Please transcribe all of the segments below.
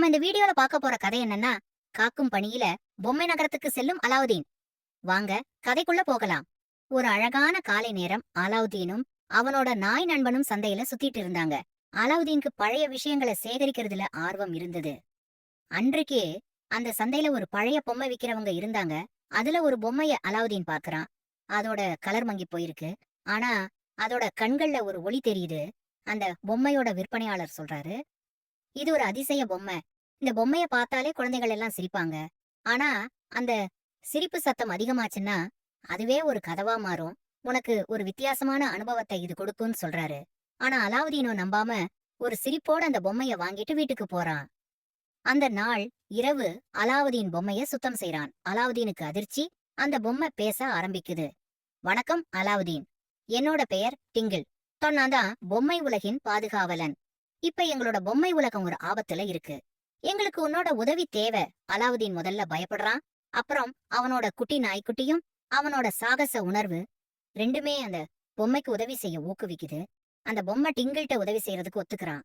நாம இந்த வீடியோல பார்க்க போற கதை என்னன்னா காக்கும் பணியில பொம்மை நகரத்துக்கு செல்லும் அலாவுதீன். வாங்க கதைக்குள்ள போகலாம். ஒரு அழகான காலை நேரம் அலாவுதீனும் அவனோட நாய் நண்பனும் சந்தையில சுத்திட்டு இருந்தாங்க. அலாவுதீனுக்கு பழைய விஷயங்களை சேகரிக்கிறதுல ஆர்வம் இருந்தது. அன்றைக்கே அந்த சந்தையில ஒரு பழைய பொம்மை விக்கிறவங்க இருந்தாங்க. அதுல ஒரு பொம்மைய அலாவுதீன் பாக்குறான் அதோட கலர் மங்கி போயிருக்கு. ஆனா அதோட கண்கள்ல ஒரு ஒளி தெரியுது. அந்த பொம்மையோட விற்பனையாளர் சொல்றாரு இது ஒரு அதிசய பொம்மை. இந்த பொம்மைய பார்த்தாலே குழந்தைகள் எல்லாம் சிரிப்பாங்க. ஆனா அந்த சிரிப்பு சத்தம் அதிகமாச்சுன்னா அதுவே ஒரு கதவா மாறும். உனக்கு ஒரு வித்தியாசமான அனுபவத்தை இது கொடுக்கும்னு சொல்றாரு. ஆனா அலாவுதீனோ நம்பாம ஒரு சிரிப்போட அந்த பொம்மைய வாங்கிட்டு வீட்டுக்கு போறான். அந்த நாள் இரவு அலாவுதீன் பொம்மைய சுத்தம் செய்யறான் அலாவுதீனுக்கு அதிர்ச்சி அந்த பொம்மை பேச ஆரம்பிக்குது. வணக்கம் அலாவுதீன். என்னோட பெயர் டிங்கிள். தொன்னாதான் பொம்மை உலகின் பாதுகாவலன். இப்ப எங்களோட பொம்மை உலகம் ஒரு ஆபத்துல இருக்கு. எங்களுக்கு உன்னோட உதவி தேவை. அலாவுதீன் முதல்ல பயப்படுறான். அப்புறம் அவனோட குட்டி நாய்க்குட்டியும் அவனோட சாகச உணர்வு ரெண்டுமே அந்த பொம்மைக்கு உதவி செய்ய ஊக்குவிக்குது. அந்த பொம்மை டிங்கிள்கிட்ட உதவி செய்யறதுக்கு ஒத்துக்கிறான்.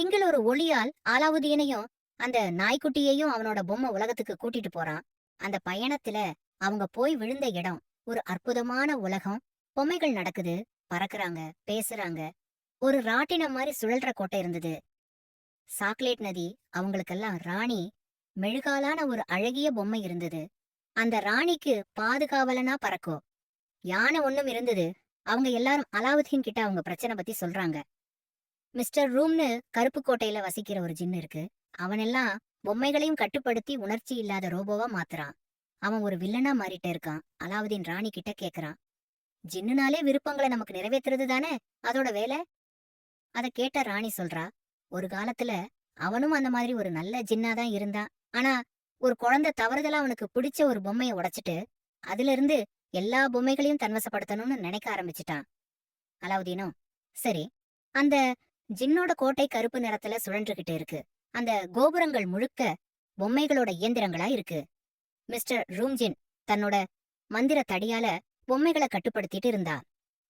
டிங்கிள் ஒரு ஒளியால் அலாவுதீனையும் அந்த நாய்க்குட்டியையும் அவனோட பொம்மை உலகத்துக்கு கூட்டிட்டு போறான். அந்த பயணத்துல அவங்க போய் விழுந்த இடம் ஒரு அற்புதமான உலகம். பொம்மைகள் நடக்குது. பறக்குறாங்க. பேசுறாங்க. ஒரு ராட்டினம் மாதிரி சுழல்ற கோட்டை இருந்தது. சாக்லேட் நதி அவங்களுக்கெல்லாம் ராணி மெழுகாலான ஒரு அழகிய பொம்மை இருந்தது. அந்த ராணிக்கு பாதுகாவலனா பறக்கும். யானை ஒண்ணும் இருந்தது. அவங்க எல்லாரும் அலாவுதீன் கிட்ட அவங்க பிரச்சனை பத்தி சொல்றாங்க. மிஸ்டர் ரூம்னு கருப்பு கோட்டையில வசிக்கிற ஒரு ஜின்னு இருக்கு. அவனெல்லாம் பொம்மைகளையும் கட்டுப்படுத்தி உணர்ச்சி இல்லாத ரோபோவா மாத்துறான். அவன் ஒரு வில்லனா மாறிட்டே இருக்கான். அலாவுதீன் ராணி கிட்ட கேக்குறான். ஜின்னுனாலே விருப்பங்களை நமக்கு நிறைவேத்துறது தானே? அதோட வேலை? அத கேட்ட ராணி சொல்றா ஒரு காலத்துல அவனும் அந்த மாதிரி ஒரு நல்ல ஜின்னாதான் இருந்தான். ஆனா ஒரு குழந்தை தவறுதலா அவனுக்கு பிடிச்ச ஒரு பொம்மைய உடைச்சிட்டு அதுல இருந்து எல்லா பொம்மைகளையும் தன்வசப்படுத்தணும்னு நினைக்க ஆரம்பிச்சிட்டான். அலாவுதீனும் சரி அந்த ஜின்னோட கோட்டை கருப்பு நிறத்துல சுழன்றுகிட்டு இருக்கு. அந்த கோபுரங்கள் முழுக்க பொம்மைகளோட இயந்திரங்களா இருக்கு. மிஸ்டர் ரூம்ஜின் தன்னோட மந்திர தடியால பொம்மைகளை கட்டுப்படுத்திட்டு இருந்தா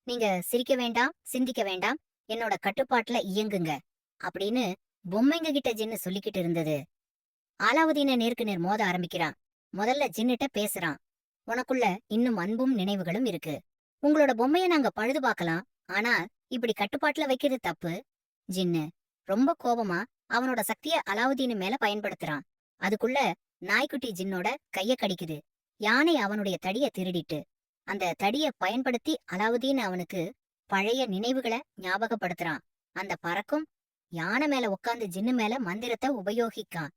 நீங்க சிரிக்க வேண்டாம் சிந்திக்க வேண்டாம். என்னோட கட்டுப்பாட்டுல இயங்குங்க அப்படின்னு பொம்மைங்க கிட்ட ஜின்னு சொல்லிக்கிட்டு இருந்தது. அலாவுதீன நேருக்கு நேர் மோத ஆரம்பிக்கிறான். முதல்ல ஜின்னுட்ட பேசுறான். உனக்குள்ள இன்னும் அன்பும் நினைவுகளும் இருக்கு. உங்களோட பொம்மைய நாங்க பழுது பார்க்கலாம். ஆனா இப்படி கட்டுப்பாட்டுல வைக்கிறது தப்பு ஜின்னு ரொம்ப கோபமா அவனோட சக்திய அலாவுதீன் மேல பயன்படுத்துறான். அதுக்குள்ள நாய்க்குட்டி ஜின்னோட கைய கடிக்குது. யானை அவனுடைய தடிய திருடிட்டு அந்த தடிய பயன்படுத்தி அலாவுதீன் அவனுக்கு பழைய நினைவுகளை ஞாபகப்படுத்துறான். அந்த பறக்கும் யானை மேல உட்கார்ந்து ஜின்னு மேல மந்திரத்தை உபயோகிக்கான்.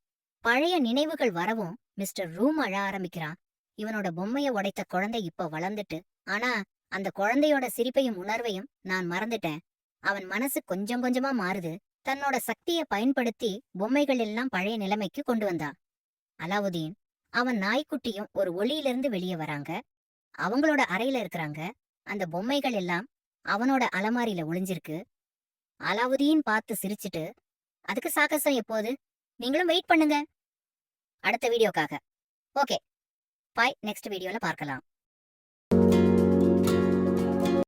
பழைய நினைவுகள் வரவும் மிஸ்டர் ரூம் அழ ஆரம்பிக்கிறான். இவனோட பொம்மைய உடைத்த குழந்தை இப்ப வளர்ந்துட்டு ஆனா அந்த குழந்தையோட சிரிப்பையும் உணர்வையும் நான் மறந்துட்டேன். அவன் மனசு கொஞ்சம் கொஞ்சமா மாறுது. தன்னோட சக்திய பயன்படுத்தி பொம்மைகள் எல்லாம் பழைய நிலைமைக்கு கொண்டு வந்தான் அலாவுதீன் அவன் நாய்க்குட்டியும் ஒரு ஒளியிலிருந்து வெளியே வராங்க. அவங்களோட அறையில இருக்கிறாங்க. அந்த பொம்மைகள் எல்லாம் அவனோட அலமாரியில ஒளிஞ்சிருக்கு. அலாவுதீன் பார்த்து சிரிச்சிட்டு அதுக்கு சாகசம் எப்போது? நீங்களும் வெயிட் பண்ணுங்க. அடுத்த வீடியோக்காக. ஓகே. பாய். நெக்ஸ்ட் வீடியோல பார்க்கலாம்.